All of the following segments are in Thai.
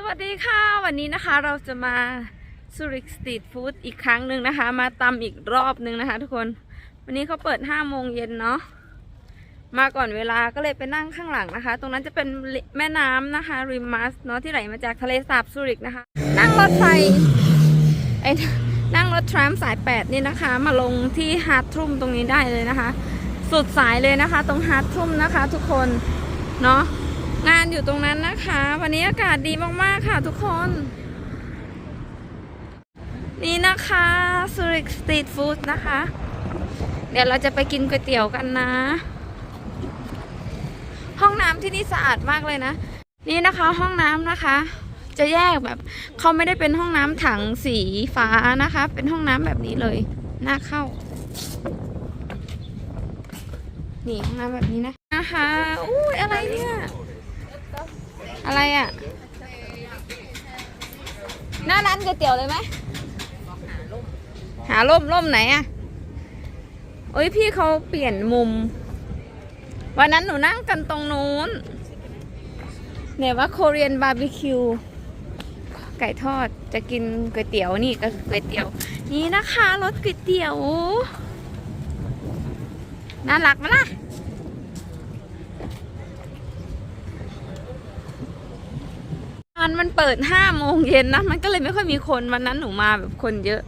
สวัสดีค่ะ วันนี้นะคะเราจะมาซูริกสตรีทฟู้ดอีกครั้งหนึ่งนะคะ มาตำอีกรอบหนึ่งนะคะ ทุกคนวันนี้เขาเปิด5โมงเย็นเนาะมาก่อนเวลาก็เลยไปนั่งข้างหลังนะคะ ตรงนั้นจะเป็นแม่น้ำนะคะริมมัสเนาะที่ไหลมาจากทะเลสาบซูริกนะคะ นั่งรถไฟไอ้นั่งรถทรามสาย8นี่นะคะ มาลงที่ฮาร์ททุ่มตรงนี้ได้เลยนะคะ สุดสายเลยนะคะ ตรงฮาร์ททุ่มนะคะ ทุกคนเนาะ งานอยู่ตรงนั้นนะคะ วันนี้อากาศดีมากๆค่ะทุกคน นี่นะคะซูริกสตรีทฟู้ดนะคะ เดี๋ยวเราจะไปกินก๋วยเตี๋ยวกันนะ ห้องน้ำที่นี่สะอาดมากเลยนะ นี่นะคะห้องน้ำนะคะจะแยกแบบเขาไม่ได้เป็นห้องน้ำถังสีฟ้านะคะ เป็นห้องน้ำแบบนี้เลยน่าเข้า นี่ห้องน้ำแบบนี้นะนะคะอุ้ยอะไรเนี่ย อะไรอะ่ะ หน้าร้านก๋วยเตี๋ยวเลยไหม หาล่มล่มไหนอะ่ะโอ้ยพี่เขาเปลี่ยนมุม วันนั้นหนูนั่งกันตรงนู้นเนี่ยว่าโคเรียนบาร์บีคิวไก่ทอดจะกินก๋วยเตี๋ยวนี่ก็ก๋วยเตี๋ยว นี่นะคะรสก๋วยเตี๋ยว น่ารักไหมล่ะ งานมันเปิดห้าโมงเย็นนะ มันก็เลยไม่ค่อยมีคนวันนั้นหนูมาแบบคนเยอะ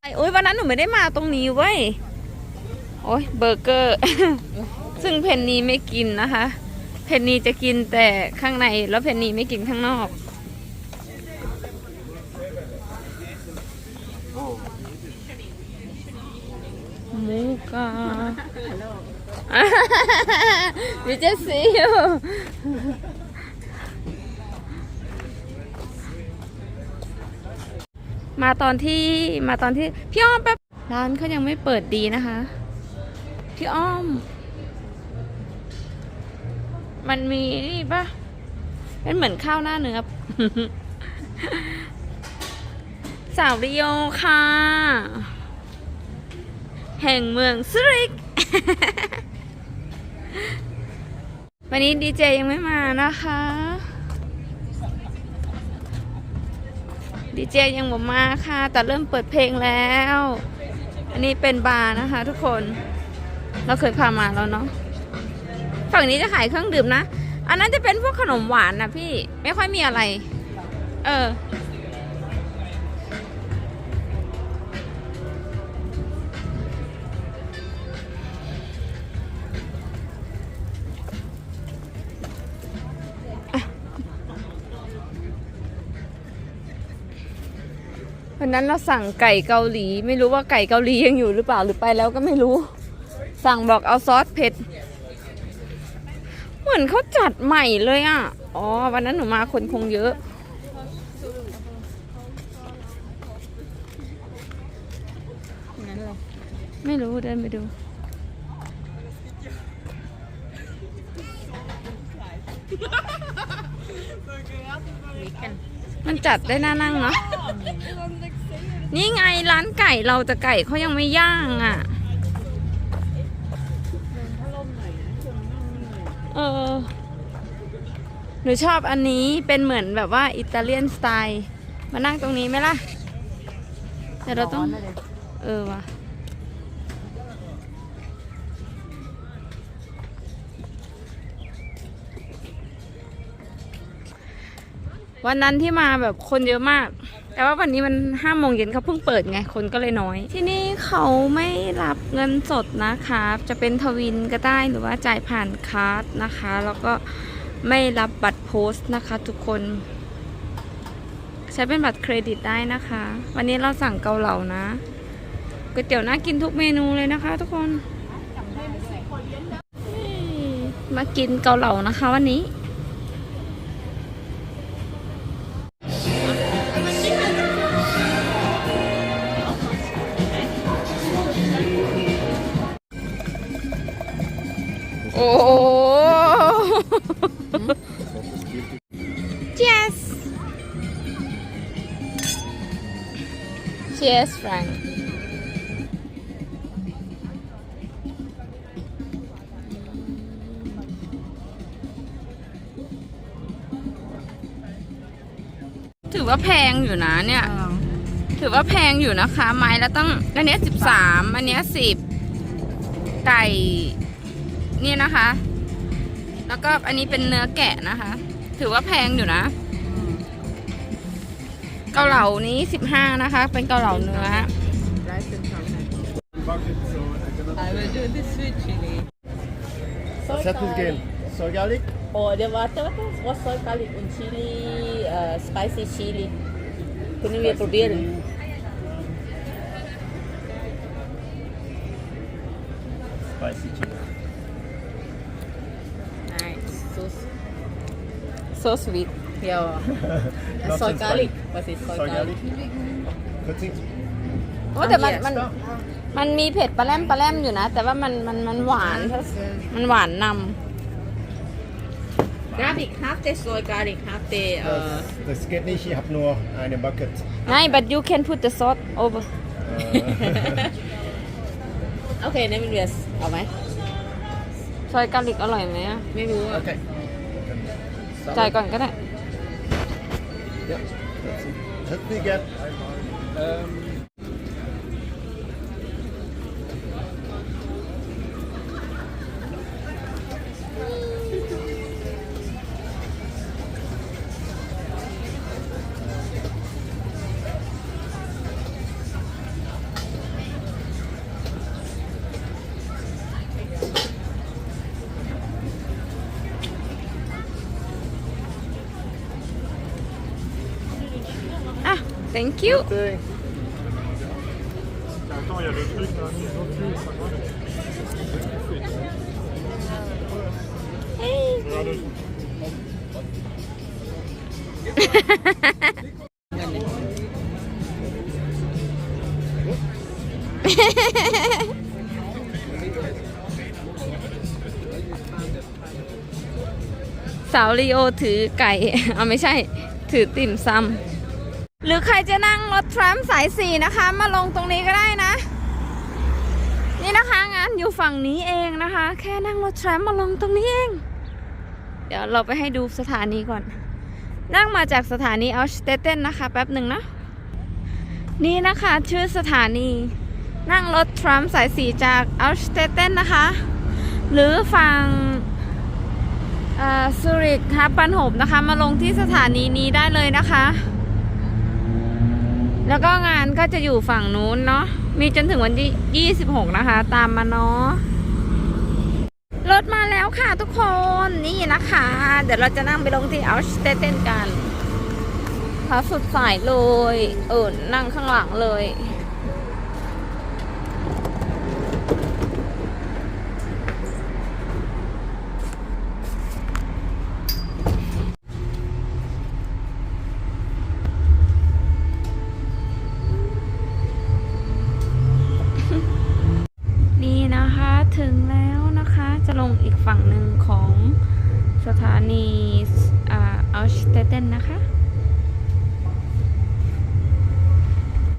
ไอ้โอ้ยวันนั้นหนูไม่ได้มาตรงนี้เว้ย โอ้ยเบอร์เกอร์ ซึ่งเพนนีไม่กินนะคะ เพนนีจะกินแต่ข้างในแล้วเพนนีไม่กินข้างนอก หมูกา We just see you มาตอนที่มาตอนที่พี่อ้อมแป๊บร้านเขายังไม่เปิดดีนะคะ พี่อ้อม มันมีนี่ปะเป็นเหมือนข้าวหน้าเนื้อสาวริโอค่ะ แห่งเมืองซูริก วันนี้ดีเจยังไม่มานะคะ ดีเจยังบ่มาค่ะ แต่เริ่มเปิดเพลงแล้ว อันนี้เป็นบาร์นะคะ ทุกคน เราเคยพามาแล้วเนาะ ฝั่งนี้จะขายเครื่องดื่มนะ อันนั้นจะเป็นพวกขนมหวานนะพี่ ไม่ค่อยมีอะไร เออ วันนั้นเราสั่งไก่เกาหลี ไม่รู้ว่าไก่เกาหลียังอยู่หรือเปล่าหรือไปแล้วก็ไม่รู้ สั่งบอกเอาซอสเผ็ด เหมือนเขาจัดใหม่เลยอะ อ๋อ วันนั้นหนูมาคนคงเยอะงั้นเลยไม่รู้เดินไปดูวิกัน มันจัดได้น่านั่งเนาะนี่ไงร้านไก่เราแต่ไก่เขายังไม่ย่างอะเออหนูชอบอันนี้เป็นเหมือนแบบว่าอิตาเลียนสไตล์ มานั่งตรงนี้ไหมล่ะ แต่เราต้อง เออว่ะ วันนั้นที่มาแบบคนเยอะมาก แต่ว่าวันนี้มันห้าโมงเย็นเขาเพิ่งเปิดไง คนก็เลยน้อย ที่นี่เขาไม่รับเงินสดนะคะ จะเป็นทวินก็ได้หรือว่าจ่ายผ่านคาร์ดนะคะ แล้วก็ไม่รับบัตรโพสต์นะคะทุกคน ใช้เป็นบัตรเครดิตได้นะคะ วันนี้เราสั่งเกาเหลานะก๋วยเตี๋ยวน่ากินทุกเมนูเลยนะคะ ทุกคน มากินเกาเหลานะคะวันนี้ Cheers Frank อถือว่าแพงอยู่นะเนี่ย ถือว่าแพงอยู่นะคะ ไม้ละตั้งอันเนี้สิบสามอันเนี้สิบไก่นี่นะคะ แล้วก็อันนี้เป็นเนื้อแกะนะคะ ถือว่าแพงอยู่นะ เกาเหลานี้สิบห้านะคะ เป็นเกาเหลาเนื้อ I will do this with chili. Wat zet hoeveel in? Soy garlic? Oh, the water was soy garlic and chili, uh, spicy chili. Kunnen we weer proberen? Spicy chili. Nice. So, so sweet yeah. Not soy so garlic. spicy. What is soy, Soy garlic? garlic. Goed zien. โอ้แต่มัน yes. มันมันมีเผ็ดปลาแรมปลาแรมอยู่นะ แต่ว่ามันมันมันหวานมันหวานนำ Garlic, half the soy garlic, half the. Uh, Das, das geht nicht, ich habe nur eine Bucket. ไง but you can put the sauce over Äh, okay, then we just. เอาไหมซอยกาลิกอร่อยไหมอะไม่รู้อะ okay. จ่ายก่อนก็ได้ Yeah. Help me get. Um, thank you Doei. Hey. สาวลีโอถือไก่ เอาไม่ใช่ ถือติ่มซำ หรือใครจะนั่งรถทรัมป์สายสี่นะคะ มาลงตรงนี้ก็ได้นะ นี่นะคะงานอยู่ฝั่งนี้เองนะคะ แค่นั่งรถทรัมป์มาลงตรงนี้เอง เดี๋ยวเราไปให้ดูสถานีก่อน นั่งมาจากสถานีอัลสเตเทนนะคะ แป๊บหนึ่งนะ นี่นะคะชื่อสถานี นั่งรถทรัมป์สายสีจากอัลสเตเทนนะคะ หรือฝั่งซูริกฮับปันโฮบนะคะ มาลงที่สถานีนี้ได้เลยนะคะ แล้วก็งานก็จะอยู่ฝั่งนู้นเนาะ มีจนถึงวันที่ 26 นะคะ ตามมาเนาะ รถมาแล้วค่ะทุกคน นี่นะคะ เดี๋ยวเราจะนั่งไปลงที่อัลสเตเตนกันขาสุดสายเลย เออ นั่งข้างหลังเลย สถานีอัลสเตเดนนะคะ